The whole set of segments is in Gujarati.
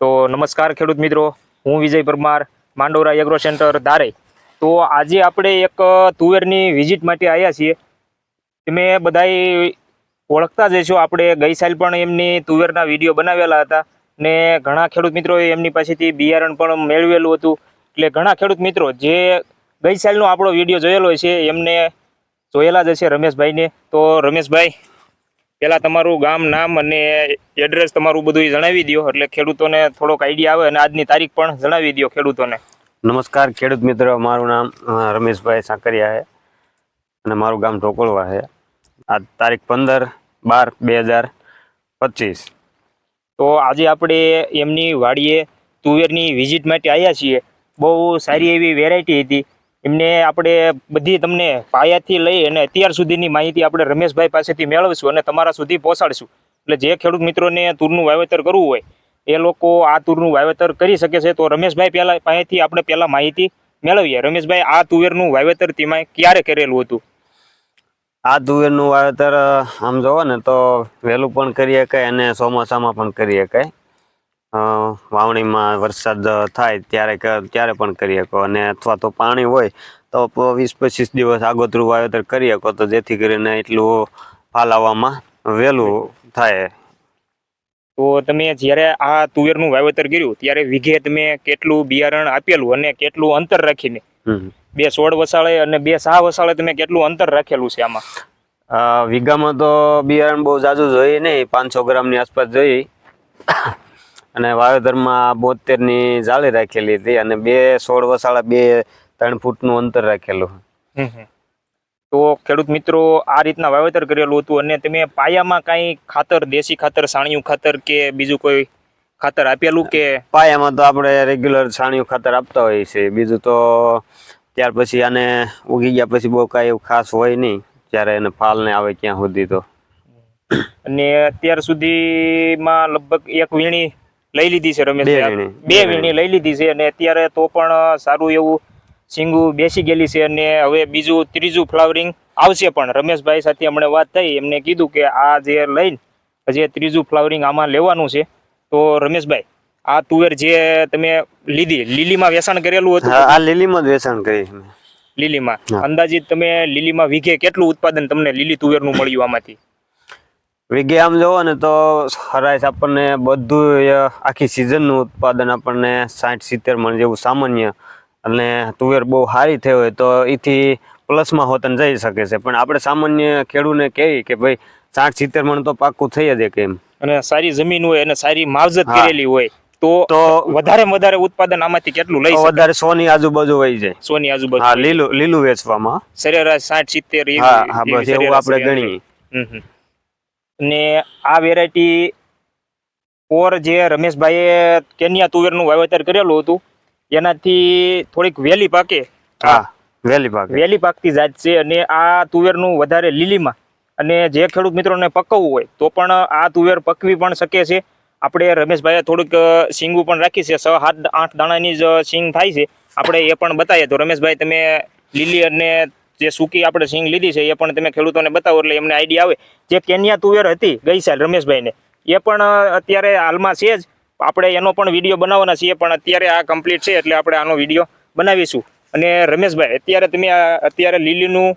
તો નમસ્કાર ખેડૂત મિત્રો, હું વિજય પરમાર, માંડોરા એગ્રો સેન્ટર ધારે. તો આજે આપણે એક તુવેરની વિઝિટ માટે આવ્યા છીએ. તમે બધાય ઓળખતા જ છો આપણે ગઈ સાલ પણ એમની તુવેરના વીડિયો બનાવેલા હતા ને ઘણા ખેડૂત મિત્રોએ એમની પાસેથી બિયારણ પણ મેળવેલું હતું. એટલે ઘણા ખેડૂત મિત્રો જે ગઈ સાલનો આપણો વીડિયો જોયેલો છે એમને જોયેલા જ હશે રમેશભાઈને. તો રમેશભાઈ પહેલાં તમારું ગામ નામ અને એડ્રેસ તમારું બધું જણાવી દો એટલે ખેડૂતોને થોડોક આઈડિયા આવે અને આજની તારીખ પણ જણાવી દો ખેડૂતોને. નમસ્કાર ખેડૂત મિત્રો મારું નામ રમેશભાઈ સાંકરિયા છે અને મારું ગામ ઢોકળવા છે આ તારીખ પંદર બાર બે હજાર પચીસ. તો આજે આપણે એમની વાડીએ તુવેરની વિઝિટ માટે આવ્યા છીએ. બહુ સારી એવી વેરાયટી હતી. એમને આપણે બધી તમને પાયાથી લઈ અને અત્યાર સુધીની માહિતી આપણે રમેશભાઈ પાસેથી મેળવીશું અને તમારા સુધી પહોંચાડશું. એટલે જે ખેડૂત મિત્રોને તુરનું વાવેતર કરવું હોય, એ લોકો આ તુરનું વાવેતર કરી શકે છે. તો રમેશભાઈ પહેલાં પાસેથી આપણે પહેલાં માહિતી મેળવીએ. રમેશભાઈ, આ તુવેરનું વાવેતર તેમાં ક્યારે કરેલું હતું? આ તુવેરનું વાવેતર આમ જોવો ને, તો વહેલું પણ કરી શકાય અને ચોમાસામાં પણ કરી શકાય. વાવણીમાં વરસાદ થાય ત્યારે ત્યારે પણ કરી શકો. અને અથવા તો પાણી હોય તો વીસ પચીસ દિવસ આગોતરું વાવેતર કરી શકો. તો જેથી કરીને એટલું ફાલાવવામાં વહેલું થાય. તો તમે જ્યારે આ તુવેરનું વાવેતર કર્યું ત્યારે વીઘે તમે કેટલું બિયારણ આપેલું અને કેટલું અંતર રાખીને? બે સોળ વસાળે અને બે સहा વસાળે તમે કેટલું અંતર રાખેલું છે આમાં? વીઘામાં તો બિયારણ બહુ જાજુ જોઈએ નહીં. પાંચસો ગ્રામની આસપાસ જોઈએ. અને વાવેતરમાં બોતેરની જાળી રાખેલી હતી અને બે સોળ વસાળા બે ત્રણ ફૂટનું અંતર રાખેલું. તો ખેડૂત મિત્રો આ રીતના વાવેતર કરેલું હતું અને તમે પાયામાં કાંઈ ખાતર દેશી ખાતર સાણિયું ખાતર કે બીજું કોઈ ખાતર આપેલું કે? પાયામાં તો આપણે રેગ્યુલર સાણિયું ખાતર આપતા હોઈએ છીએ. બીજું તો ત્યાર પછી આને ઉગી ગયા પછી બહુ કાંઈ એવું ખાસ હોય નહીં. જ્યારે એને ફાલ ને આવે ક્યાં સુધી તો. અને અત્યાર સુધીમાં લગભગ એક વીણી લઈ લીધી છે રમેશ બે વીણી. લઈ લીધી છે અને અત્યારે તો પણ સારું એવું સિંગુ બેસી ગયેલી છે અને હવે બીજું ત્રીજું ફ્લાવરિંગ આવશે પણ. રમેશભાઈ સાથે હમણાં વાત થઈ એમને કીધું કે આ જે લઈને હજી ત્રીજું ફ્લાવરિંગ આમાં લેવાનું છે. તો રમેશભાઈ આ તુવેર જે તમે લીધી લીલીમાં વેચાણ કરેલું હતું? આ લીલીમાં જ વેચાણ કરી લીલીમાં. અંદાજિત તમે લીલીમાં વીઘે કેટલું ઉત્પાદન તમને લીલી તુવેરનું મળ્યું આમાંથી? વીઘે આમ જોવો ને તો હરાઈસ આપણને બધું આખી સિઝનનું ઉત્પાદન આપણને સાઠ સિત્તેર મણ જેવું સામાન્ય અને તુવેર બહુ સારી થઈ હોય તો એથી પ્લસમાં હોતન જઈ શકે છે. પણ આપણે સામાન્ય ખેડૂને કહીએ કે ભાઈ સાઠ સિત્તેર મણ તો પાક્કું થઈ જ કેમ અને સારી જમીન હોય અને સારી માવજત. કરેલી હોય તો તો વધારે વધારે ઉત્પાદન આમાંથી કેટલું લઈ વધારે સોની આજુબાજુ વહી જાય. સોની ની આજુબાજુ લીલું લીલું વેચવામાં. સરેરાશ સાઠ સિત્તેર હા હા બસ એવું આપણે. ગણીએ. હમ. આ વેરાયટી ઓર જે રમેશભાઈએ કેન્યા તુવેરનું વાવેતર કરેલું હતું એનાથી થોડીક વહેલી પાકે. હા વેલી પાક. વહેલી પાકતી જાત છે અને આ તુવેરનું વધારે લીલીમાં અને જે ખેડૂત મિત્રોને પકવવું હોય તો પણ આ તુવેર પકવી પણ શકે છે. આપણે રમેશભાઈએ થોડુંક સિંગું પણ રાખી છે છ સાત આઠ દાણાની જ સિંગ થાય છે. આપણે એ પણ બતાવીએ. તો રમેશભાઈ તમે લીલી અને જે સૂકી આપણે સિંગ લીધી છે, એ પણ તમે ખેડૂતોને બતાવો, એટલે એમને આઈડિયા આવે. જે કેન્યા તુવેર હતી, ગઈ સાલ રમેશભાઈને, એ પણ અત્યારે હાલમાં છે જ. આપણે એનો પણ વીડિયો બનાવવાના છીએ, પણ અત્યારે આ કમ્પ્લીટ છે, એટલે આપણે આનો વીડિયો બનાવીશું. અને રમેશભાઈ, અત્યારે તમે અત્યારે લીલીનું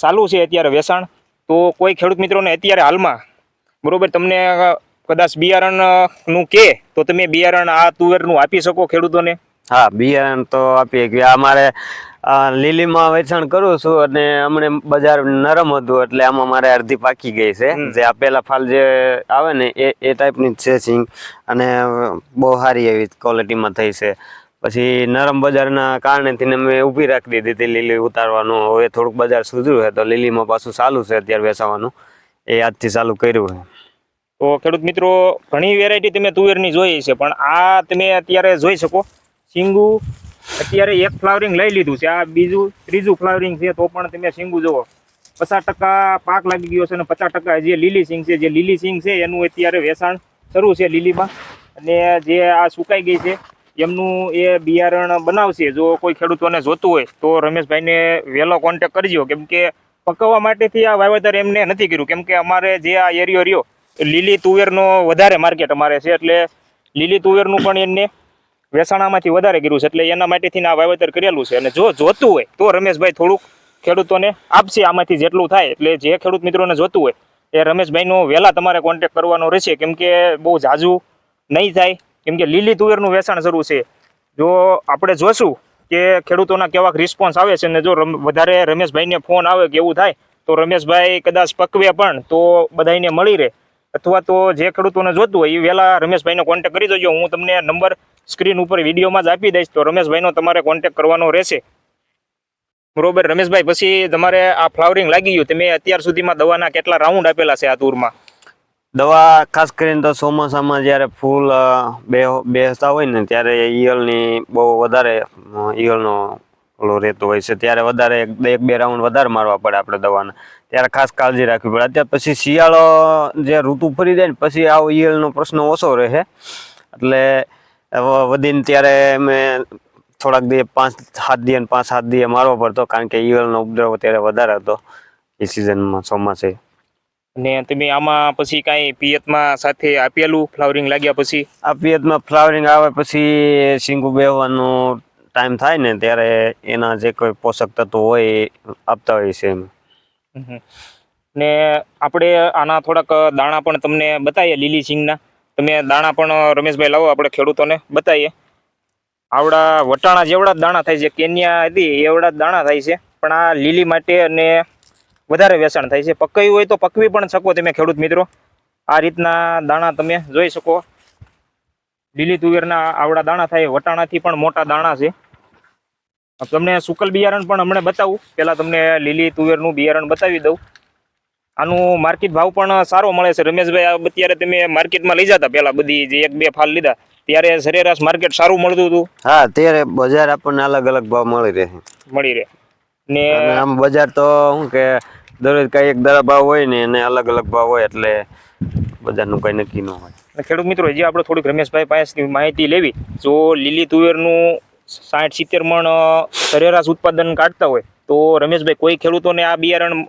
ચાલુ છે અત્યારે વેચાણ તો કોઈ ખેડૂત મિત્રોને અત્યારે હાલમાં, બરોબર, તમને કદાચ બિયારણનું કે, તો તમે બિયારણ આ તુવેરનું આપી શકો ખેડૂતોને? હા, બિયારણ તો આપીએ. કે અમારે લીલીમાં વેચાણ કરું છું અને હમણે બજાર નરમ હતું એટલે આમાં મારે અડધી પાકી ગઈ છે. જે આ પેલા ફાલ જે આવે ને એ એ ટાઈપની જ છે સિંગ અને બહુ સારી એવી ક્વોલિટીમાં થઈ છે. પછી નરમ બજારના કારણેથી મેં ઊભી રાખી દીધી હતી લીલી ઉતારવાનું. હવે થોડુંક બજાર સુધર્યું છે તો લીલીમાં પાછું ચાલુ છે અત્યારે વેચાવાનું. એ આજથી ચાલુ કર્યું છે. તો ખેડૂત મિત્રો ઘણી વેરાયટી તમે તુવેરની જોઈ છે પણ આ તમે અત્યારે જોઈ શકો. સિંગુ અત્યારે એક ફ્લાવરિંગ લઈ લીધું છે. આ બીજું, ત્રીજું ફ્લાવરિંગ છે, તો પણ તમે સિંગુ જુઓ. પચાસ ટકા પાક લાગી ગયો છે અને પચાસ ટકા જે લીલી સિંગ છે, જે લીલી સિંગ છે, એનું અત્યારે વેચાણ શરૂ છે લીલીમાં. અને જે આ સુકાઈ ગઈ છે, એમનું એ બિયારણ બનાવશે. જો કોઈ ખેડૂતોને જોતું હોય, તો રમેશભાઈને વહેલો કોન્ટેક કરજો. કેમ કે પકવવા માટેથી આ વાવેતર એમને નથી કર્યું. કેમ કે અમારે જે આ એરિયો રહ્યો લીલી તુવેરનો વધારે માર્કેટ અમારે છે. એટલે લીલી તુવેરનું પણ એને વેસાણામાંથી વધારે કર્યું છે એટલે એના માટેથી આ વાવેતર કરેલું છે. અને જો જોતું હોય, તો રમેશભાઈ થોડુંક ખેડૂતોને આપશે આમાંથી જેટલું થાય, એટલે જે ખેડૂત મિત્રોને જોતું હોય, એ રમેશભાઈનો વહેલા તમારે કોન્ટેક કરવાનો રહેશે. કેમ કે બહુ ઝાઝું નહીં થાય. કેમ કે લીલી તુવેરનું વેચાણ શરૂ છે. જો આપણે જોશું કે ખેડૂતોના કેવાક રિસ્પોન્સ આવે છે ને જો વધારે રમેશભાઈને ફોન આવે કે એવું થાય, તો રમેશભાઈ કદાચ પકવે પણ, તો બધાને મળી રહે. અથવા તો જે ખેડૂતોને જોતું હોય, એ વહેલા રમેશભાઈનો કોન્ટેક કરી દેજો હું તમને નંબર સ્ક્રીન ઉપર વિડીયોમાં જ આપી દઈશ. તો રમેશભાઈનો તમારે કોન્ટેક કરવાનો રહેશે. બરોબર? રમેશભાઈ, પછી તમારે આ ફ્લાવરિંગ લાગી ગયું. તમે અત્યાર સુધીમાં દવાના કેટલા રાઉન્ડ આપેલા છે આ ટૂરમાં દવા ખાસ કરીને તો ચોમાસામાં જ્યારે ફૂલ બે, બેસતા હોય ને, ત્યારે ઈયળની બહુ વધારે ઈયળનો ઓલો રહેતો હોય છે. ત્યારે વધારે એક, બે રાઉન્ડ વધારે મારવા પડે આપણે દવાના. ત્યારે ખાસ કાળજી રાખવી પડે. અત્યાર પછી શિયાળો જે ઋતુ ફરી જાય ને પછી આવો ઈયળનો પ્રશ્ન ઓછો રહે. એટલે વધીને ત્યારે મેં થોડાક દિવસ પાંચ સાત દિવસ પાંચ સાત દિવસ મારવો પડતો કારણ કે ઈયળનો ઉપદ્રવ ત્યારે વધારે હતો એ સિઝનમાં ચોમાસે. અને તમે આમાં પછી કાંઈ પિયતમાં સાથે આપેલું ફ્લાવરિંગ લાગ્યા પછી? આ પિયતમાં ફ્લાવરિંગ આવે પછી સિંગુ બેહવાનો ટાઈમ થાય ને ત્યારે એના જે કોઈ પોષક તત્વો હોય એ આપતા હોય છે એમ. ને આપણે આના થોડાક દાણા પણ તમને બતાવીએ, લીલી સિંગના. તમે દાણા પણ, રમેશભાઈ, લાવો આપણે ખેડૂતોને બતાવીએ. આવડા વટાણા જેવડા જ દાણા થાય છે. કેન્યા હતી એવડા જ દાણા થાય છે. પણ આ લીલી માટે અને વધારે વેચાણ થાય છે. પકવી હોય તો પકવી પણ શકો તમે ખેડૂત મિત્રો. આ રીતના દાણા તમે જોઈ શકો. લીલી તુવેરના આવડા દાણા થાય, વટાણાથી પણ મોટા દાણા છે. તમને સુકલ બિયારણ પણ હમણાં બતાવું. પેલા તમને લીલી તુવેરનું બિયારણ બતાવી દઉં. આનું માર્કેટ ભાવ પણ સારો મળે છે. રમેશભાઈ અત્યારે તમે માર્કેટમાં લઈ જતા પેલા બધી જે એક બે ફાલ લીધા. ત્યારે સરેરાશ માર્કેટ સારું મળતું હતું? હા ત્યારે બજાર આપણને અલગ અલગ ભાવ મળી રહે. મળી રહે. ને આમ બજાર તો શું કે દરરોજ કઈ એક દરા ભાવ હોય ને એને અલગ અલગ ભાવ હોય એટલે બજારનું કઈ નક્કી ન હોય. ખેડૂત મિત્રો હજી આપણે થોડીક રમેશભાઈ પાસેથી માહિતી લેવી. જો લીલી તુવેરનું સાઠ સિત્તેર મણ સરેરાશ ઉત્પાદન કાઢતા હોય તો રમેશભાઈ કોઈ ખેડૂતોને આ બિયારણ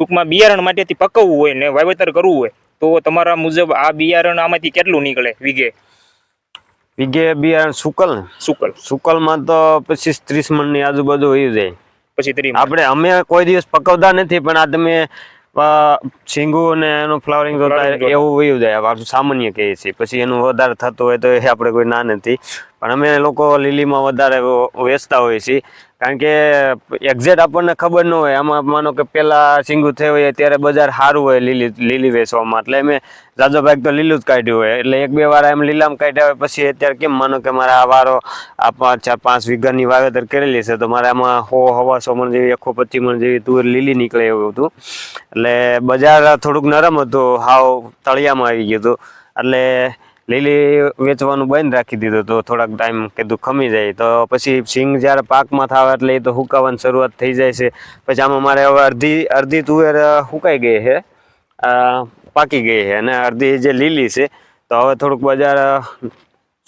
ટૂંકમાં બિયારણ માટેથી પકવવું હોય ને વાવેતર કરવું હોય તો તમારા મુજબ આ બિયારણ આમાંથી કેટલું નીકળે વીઘે? વીઘે બિયારણ સુકલ સુકલ. સુકલમાં તો પચીસ ત્રીસ મણની આજુબાજુ હોય જાય. પછી આપણે અમે કોઈ દિવસ પકવતા નથી પણ આ તમે અ, અને એનું ફ્લાવરિંગ જોતા એવું વયું જાય. સામાન્ય કહીએ છીએ. પછી એનું વધારે થતું હોય તો એ આપણે કોઈ ના નથી પણ અમે લોકો લીલીમાં વધારે વેચતા હોઈએ છીએ. કારણ કે એક્ઝેક્ટ આપણને ખબર ન હોય. આમાં માનો કે પેલા સિંગુ થયું હોય ત્યારે બજાર સારું હોય લીલી લીલી વેચવામાં. એટલે અમે જાજો તો લીલું જ કાઢ્યું હોય. એટલે એક, બે વાર એમ લીલામ કાઢ્યા હોય, પછી અત્યારે કેમ માનો કે મારે આ વારો આ પાંચ, ચાર, પાંચ વીઘાની વાવેતર કરેલી છે, તો મારે આમાં હો, હવાસો મણ જેવી એકસો પચીસ મણ જેવી તુર લીલી નીકળે એવું હતું. એટલે બજાર થોડુંક નરમ હતું. હાવ તળિયામાં આવી ગયું હતું. એટલે લીલી વેચવાનું બંધ રાખી દીધું તો થોડાક ટાઈમ કીધું ખમી જાય. તો પછી સિંગ જ્યારે પાકમાં થાવે એટલે એ તો હુકાવાની શરૂઆત થઈ જાય છે. પછી આમાં મારે હવે અડધી અડધી તુવેર હુકાઈ ગઈ છે. પાકી ગઈ છે અને અડધી જે લીલી છે, તો હવે થોડુંક બજાર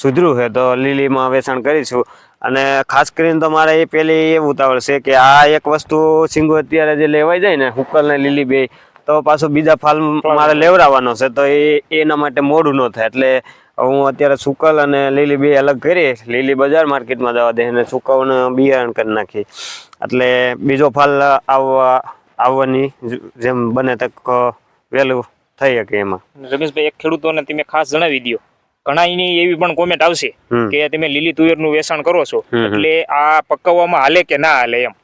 સુધર્યું છે. તો લીલીમાં વેચાણ કરીશું. અને ખાસ કરીને તો મારે એ પેલી એ ઉતાવળ છે કે આ એક વસ્તુ સિંગો અત્યારે જે લેવાઈ જાય ને હુકલ ને લીલી બે તો પાછો બીજા ફાલ મારે લેવડાવવાનો છે તો એ એના માટે મોડું ન થાય. એટલે હું અત્યારે સુકલ અને લીલી બે અલગ કરી લીલી બજાર માર્કેટમાં જવા દે અને સુકવને બિયારણ કરી નાખી એટલે બીજો ફાલ આવવા આવવાની જેમ બને તક વહેલું થઈ શકે એમાં. રમેશભાઈ એક ખેડૂતોને તમે ખાસ જણાવી દો ઘણાની એવી પણ કોમેન્ટ આવશે કે તમે લીલી તુવેરનું વેચાણ કરો છો. એટલે આ પકવવામાં હાલે કે ના હાલે એમ?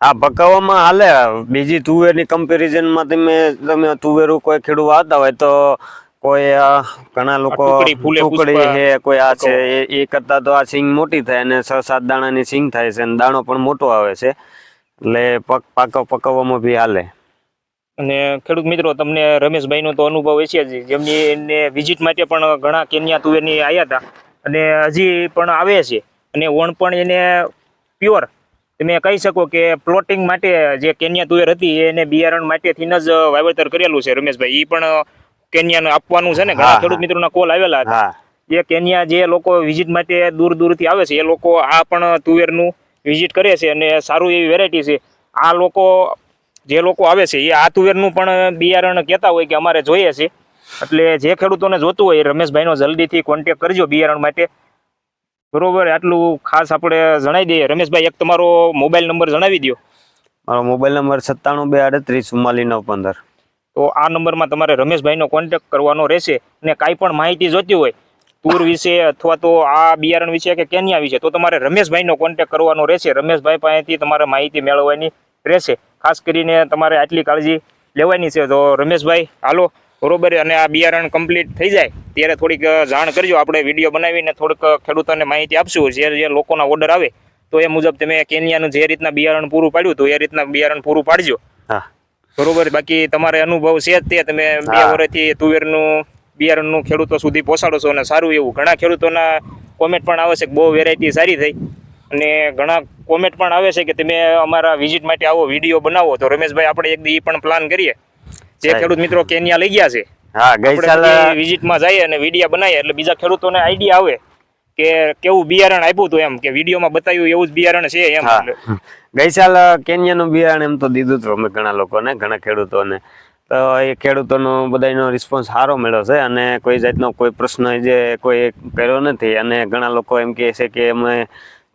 હા પકાવવામાં હાલે. બીજી તુવેરની કમ્પેરિઝનમાં તમે તમે તુવેરું કોઈ ખેડૂત વાવતા હોય તો કોઈ ઘણા લોકો ટુકડી, છે કોઈ આ છે એ કરતા તો આ સિંગ મોટી થાય અને છ સાત દાણાની સિંગ થાય છે અને દાણો પણ મોટો આવે છે. એટલે પક પાક પકવવામાં બી હાલે. અને ખેડૂત મિત્રો તમને રમેશભાઈનો તો અનુભવ હશે જ જેમની એને વિઝિટ માટે પણ ઘણા કેન્યા તુવેરની આવ્યા હતા અને હજી પણ આવે છે. અને ઓણ પણ એને પ્યોર તમે કહી શકો કે પ્લોટિંગ માટે જે કેન્યા તુવેર હતી એને બિયારણ માટેથી જ વાવેતર કરેલું છે રમેશભાઈ. એ પણ કેન્યાને આપવાનું છે ને. ઘણા ખેડૂત મિત્રોના કોલ આવેલા હતા. જે કેન્યા જે લોકો વિઝિટ માટે દૂર દૂરથી આવે છે એ લોકો આ પણ તુવેરનું વિઝિટ કરે છે અને સારું એવી વેરાયટી છે. આ લોકો જે લોકો આવે છે એ આ તુવેરનું પણ બિયારણ કહેતા હોય કે અમારે જોઈએ છે. એટલે જે ખેડૂતોને જોતું હોય રમેશભાઈનો જલ્દીથી કોન્ટેક કરજો બિયારણ માટે. બરોબર આટલું ખાસ આપણે જણાવી દઈએ. રમેશભાઈ એક તમારો મોબાઈલ નંબર જણાવી દો મારો મોબાઈલ નંબર સત્તાણું બે આડત્રીસ ચુમ્માલીસ નવ પંદર તો આ નંબરમાં તમારે રમેશભાઈનો કોન્ટેક કરવાનો રહેશે અને કાંઈ પણ માહિતી જોતી હોય ટૂર વિશે અથવા તો આ બિયારણ વિશે કે કેન્યા વિશે તો તમારે રમેશભાઈનો કોન્ટેક કરવાનો રહેશે. રમેશભાઈ પાસેથી તમારે માહિતી મેળવવાની રહેશે. ખાસ કરીને તમારે આટલી કાળજી લેવાની છે. તો રમેશભાઈ હાલો બરોબર. અને આ બિયારણ કમ્પ્લીટ થઈ જાય. ત્યારે થોડીક જાણ કરજો. આપણે વીડિયો બનાવીને થોડુંક ખેડૂતોને માહિતી આપશું. જે જે લોકોના ઓર્ડર આવે તો એ મુજબ તમે કેનિયાનું જે રીતના બિયારણ પૂરું પાડ્યું તો એ રીતના બિયારણ પૂરું પાડજો. હા. બરોબર? બાકી તમારે અનુભવ છે જ તે. તમે બે. વર્ષથી તુવેરનું બિયારણનું ખેડૂતો સુધી પહોંચાડો છો અને સારું એવું. ઘણા ખેડૂતોના કોમેન્ટ પણ આવે છે કે બહુ વેરાયટી સારી થઈ. અને ઘણા કોમેન્ટ પણ આવે છે કે તમે અમારા વિઝિટ માટે આવો વીડિયો બનાવો. તો રમેશભાઈ આપણે એક દી પણ પ્લાન કરીએ. જે ખેડૂત મિત્રો કેન્યા લઈ ગયા છે હા ગઈ સાલ વિઝિટમાં જઈએ અને વિડિયા બનાવીએ એટલે બીજા ખેડૂતોને આઈડિયા આવે કે કેવું બિયારણ આપ્યું હતું એમ કે વિડીયોમાં બતાવ્યું એવું જ બિયારણ છે એમ હા. ગઈ સાલ કેન્યાનું બિયારણ એમ તો દીધું હતું અમે ઘણા લોકોને ઘણા ખેડૂતોને. તો એ ખેડૂતોનો બધાનો રિસ્પોન્સ સારો મળ્યો છે અને કોઈ જાતનો કોઈ પ્રશ્ન જે કોઈ કર્યો નથી અને ઘણા લોકો એમ કહે છે કે અમે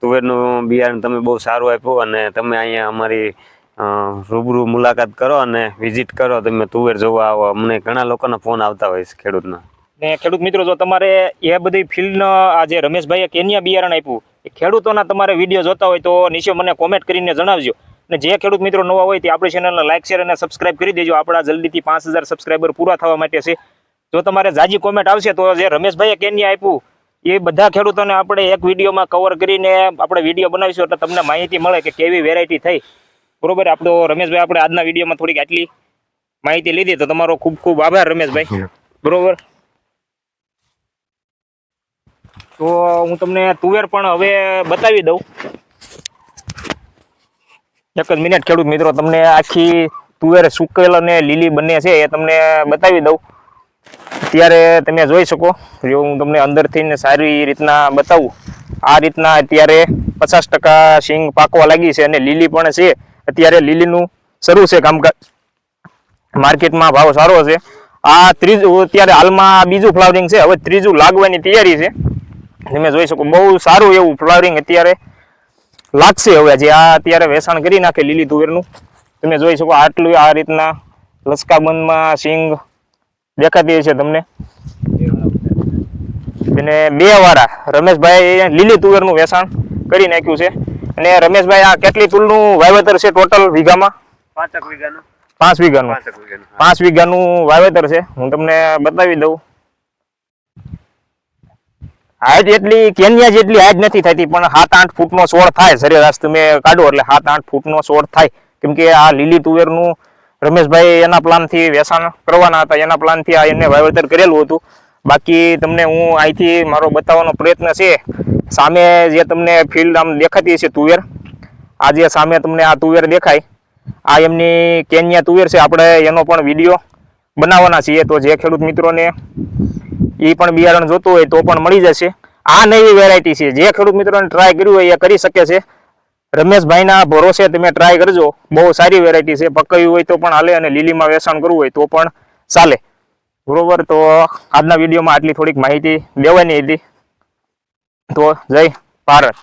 તુવેરનું બિયારણ તમે બહુ સારું આપ્યું અને તમે અહીંયા અમારી રૂબરૂ મુલાકાત કરો અને વિઝિટ કરો. તમે તુવેર જોવા આવો. અમને ઘણા લોકોના ફોન આવતા હોય છે ખેડૂતના. ને ખેડૂત મિત્રો, જો તમારે એ બધી ફિલ્ડનો આ જે રમેશભાઈએ કેન્યા બિયારણ આપ્યું, એ ખેડૂતોના તમારે વીડિયો જોતા હોય તો નીચે મને કોમેન્ટ કરીને જણાવજો. અને જે ખેડૂત મિત્રો નવા હોય તે આપણી ચેનલને લાઇક શેર અને સબસ્ક્રાઇબ કરી દેજો. આપણા જલ્દીથી પાંચ હજાર સબસ્ક્રાઈબર પૂરા થવા માટે છે. જો તમારે જાજી કોમેન્ટ આવશે તો જે રમેશભાઈએ કેન્યા આપ્યું, એ બધા ખેડૂતોને આપણે એક વિડીયોમાં કવર કરીને આપણે વીડિયો બનાવીશું એટલે તમને માહિતી મળે કે કેવી વેરાયટી થઈ. બરોબર? આપણો રમેશભાઈ આપણે આજના વિડીયોમાં થોડીક આટલી માહિતી લીધી તો તમારો ખૂબ ખૂબ આભાર રમેશભાઈ. બરોબર? તો હું તમને તુવેર પણ હવે બતાવી દઉં. એક જ મિનિટ ખેડૂત મિત્રો તમને આખી તુવેર સુકેલ અને લીલી બંને છે એ તમને બતાવી દઉં. અત્યારે તમે જોઈ શકો જો હું તમને અંદરથી સારી રીતના બતાવું. આ રીતના અત્યારે પચાસ ટકા સિંગ પાકવા લાગી છે અને લીલી પણ છે. અત્યારે લીલીનું શરૂ છે કામકાજ. માર્કેટમાં ભાવ સારો છે આ ત્રીજું, અત્યારે હાલમાં બીજું ફ્લાવરિંગ છે. હવે ત્રીજું લાગવાની તૈયારી છે. તમે જોઈ શકો, બહુ સારું એવું ફ્લાવરિંગ અત્યારે લાગશે હવે જે આ અત્યારે વેચાણ કરી નાખે લીલી તુવેરનું. તમે જોઈ શકો, આટલું આ રીતના લસકાબંધમાં સિંગ દેખાતી છે તમને. અને બે વાળા. રમેશભાઈ લીલી તુવેરનું વેચાણ કરી નાખ્યું છે. અને રમેશભાઈ આ કેટલી તુલનું વાવેતર છે ટોટલ વીઘામાં? પાંચક વીઘાનું. પાંચ વીઘાનું. પાંચ વીઘાનું વાવેતર છે. હું તમને બતાવી દઉં. હાઈટ એટલી કેન્યા જેટલી હાઈટ નથી થતી પણ સાત આઠ ફૂટનો છોડ થાય. સરેરાશ તમે કાઢો એટલે સાત આઠ ફૂટનો છોડ થાય. કેમ કે આ લીલી તુવેરનું રમેશભાઈ એના પ્લાનથી વેચાણ કરવાના હતા. એના પ્લાનથી આ એને વાવેતર કરેલું હતું. બાકી તમને હું અહીંથી મારો બતાવવાનો પ્રયત્ન છે. સામે જે તમને ફિલ્ડ આમ દેખાતી છે તુવેર, આ જે સામે તમને આ તુવેર દેખાય, આ એમની કેન્યા તુવેર છે. આપણે એનો પણ વીડિયો બનાવવાના છીએ. તો જે ખેડૂત મિત્રોને એ પણ બિયારણ જોતું હોય તો પણ મળી જશે. આ નવી વેરાયટી છે. જે ખેડૂત મિત્રોને ટ્રાય કર્યું હોય એ કરી શકે છે. રમેશભાઈના ભરોસે તમે ટ્રાય કરજો. બહુ સારી વેરાયટી છે. પકવ્યું હોય તો પણ હાલે અને લીલીમાં વેચાણ કરવું હોય તો પણ ચાલે. બરોબર તો આજના વિડીયોમાં આટલી થોડીક માહિતી લેવાની હતી. તો જય ભારત.